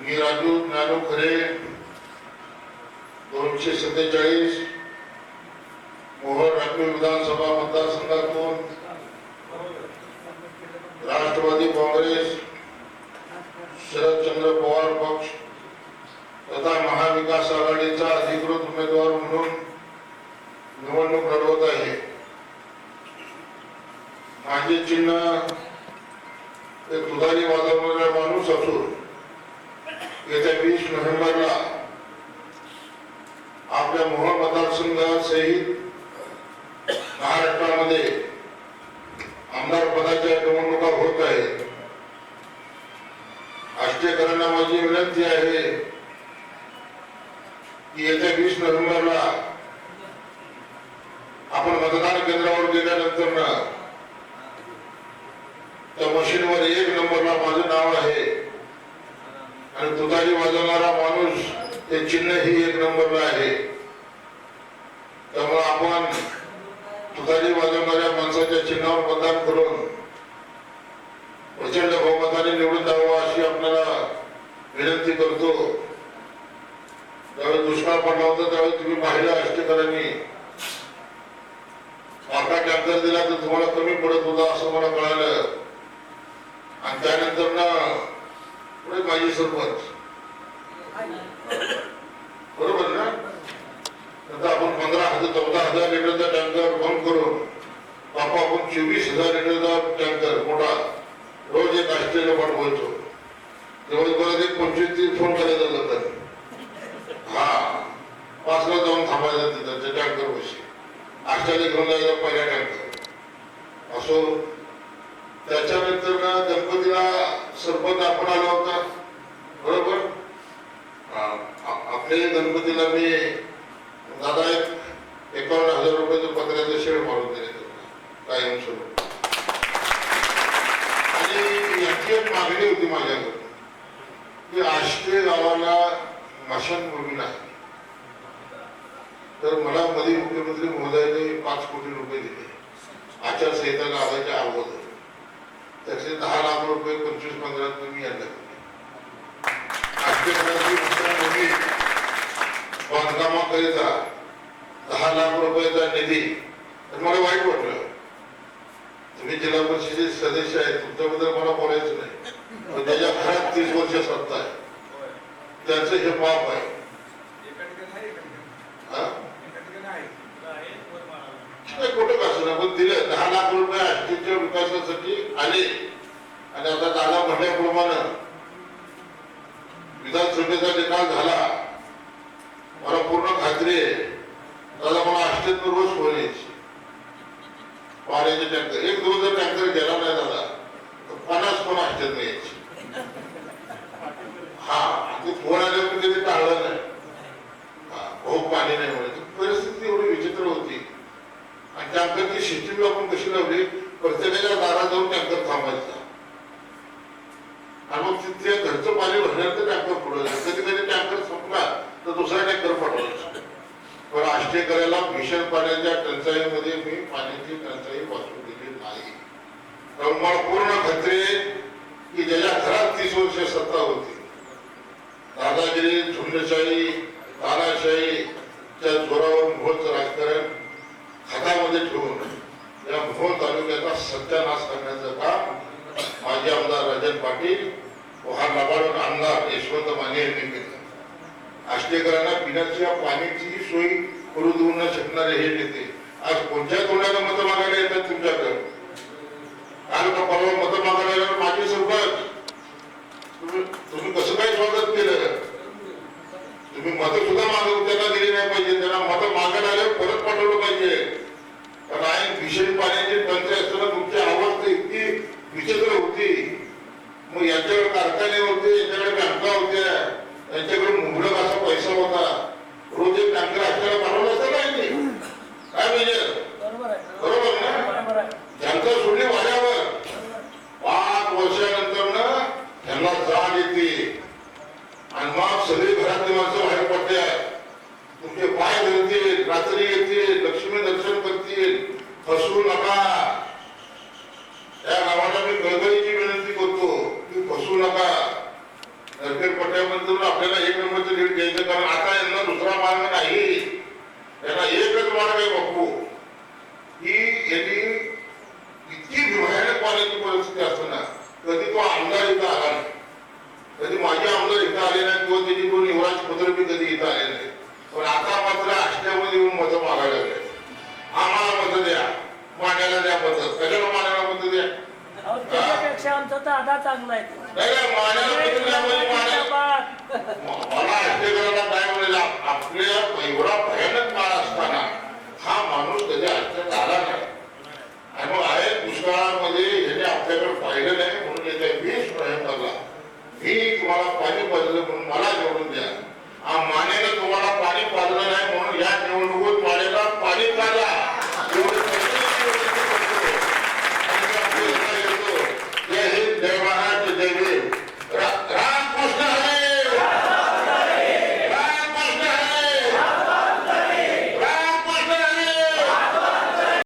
मी राजू ज्ञानू खरे दोनशे सत्तेचाळीस मोहर राज्य विधानसभा मतदारसंघातून राष्ट्रवादी काँग्रेस शरदचंद्र पवार पक्ष तथा महाविकास आघाडीचा अधिकृत उमेदवार म्हणून निवडणूक लढवत आहे. माझे चिन्ह ते दुधारी वाजवणारा माणूस असून येत्या नोव्हेंबरला आपल्या मोहोळ मतदारसंघासहित महाराष्ट्रामध्ये आमदार पदाच्या निवडणुका होत आहेत. आष्टेकरांना माझी विनंती आहे की येत्या वीस नोव्हेंबरला आपण मतदान केंद्रावर गेल्यानंतर ना त्या मशीनवर एक नंबर माझं नाव आहे आणि तुतारी वाजवणारा माणूस ते चिन्ह ही एक नंबरला आहे. त्यामुळे आपण तुतारी वाजवणाऱ्या माणसाच्या चिन्हावर मतदान करून प्रचंड बहुमताने निवडून जावं अशी आपल्याला विनंती करतो. त्यावेळी दुष्काळ पडला होता त्यावेळी तुम्ही पाहिलं अष्टेकरांनी माका टँकर दिला तर तुम्हाला कमी पडत होता असं मला कळालं. आणि त्यानंतर ना पुढे माझी सरपंच. चौदा हजार लिटरचा टँकर बंद करून बापा आपण चोवीस हजार लिटरचा टँकर मोठा. रोज एक आश्चर्य पाठवायचो तेव्हा एक पंचवीस तीस फोन करायचा तर हा. पाचला जाऊन थांबायचा तिथं त्या टँकर पैसे आश्चर्य घेऊन जायचा पहिला टँकर. असो त्याच्यानंतर ना गणपतीला सरपंच आपण आला होता. बरोबर? आपले गणपतीला मी दादा एक एकावन्न हजार रुपयाचं पत्र्याचं शेड मारून दिले कायम कायमस्वरूप आणि याची एक मागणी होती माझ्याकडे की आष्टे गावाला मशानभूमी नाही तर मला मध्ये मुख्यमंत्री महोदयाने पाच कोटी रुपये दिले. आचारसंहिता लावायच्या अगोदर. त्याचे दहा लाख रुपये पंचवीस पंधरात मी यांना दिले. आष्टेकरांची मशानभूमी म्हणजे बांधकामाकरिता दहा लाख रुपयाचा निधी. तर मला वाईट वाटलं. तुम्ही जिल्हा परिषदेचे सदस्य आहे तुमच्याबद्दल मला बोलायचं नाही. पण त्याच्या घरात तीस वर्ष सत्ता आहे. त्याचं हे पाप आहे. कुठं कसं ना? पण दिलं दहा लाख रुपये आष्टीच्या विकासासाठी आले. आणि आता दादा म्हणल्याप्रमाणे विधानसभेचा निकाल झाला. मला पूर्ण खात्री आहे. दादा मला आश्चर्य रोज फोन यायची. पाण्याचे टँकर एक दोन जर टँकर गेला नाही दादा तर पन्नास पण आश्चर्य यायची. हा ते फोन आल्यावर कधी टाळलं नाही. भाऊ पाणी नाही म्हणत परिस्थिती एवढी विचित्र होती. आणि टँकरची सिस्टीम आपण कशी लावली? प्रत्येकाच्या दारात जाऊन टँकर थांबायचा. आणि मग तिथे घरचं पाणी भरल्यानंतर टँकर पुढे कधी कधी टँकर संपला तर दुसरा टँकर पाठवायचा भीषण पाण्याच्या टंचाईमध्ये मी पाण्याची टंचाई वाचून दिली नाही. कारण पूर्ण खत्रे की ज्याच्या घरात तीस वर्ष सत्ता होती. दादागिरी झुंडशाही तानाशाहीच्या जोरावर मोहचं राजकारण हातामध्ये ठेवून या मोहोळ तालुक्याचा सत्यानाश करण्याचं काम माजी आमदार राजन पाटील व हा नबाळून आमदार यशवंत माने यांनी केलं. आष्टेकरांना पिण्याच्या पाण्याची सोय करू देऊ न शकणारे हे नेते. आज कोणत्या तोंडाला मतं मागायला येतात तुमच्याकडे? काल का परवा मतं मागायला आल्यावर माजी तुम्ही कसं काय स्वागत केलं? तुम्ही मतं सुद्धा मागं त्यांना दिली नाही पाहिजे कधी तो आमदार इथं आला नाही कधी माझे आमदार इथं आले नाही किंवा त्याची कोण युवराज पुत्र बी कधी इथं आले नाही पण आता मात्र आष्ट्यामध्ये येऊन मत मागायला लागले आम्हाला मत द्या मागायला द्या मतं कशाला मांडायला मत द्या मला काय आपल्या एवढा भयानक माळ तुम्हाला पाणी पाजलं म्हणून मला जोडून द्या. हा मानेनं तुम्हाला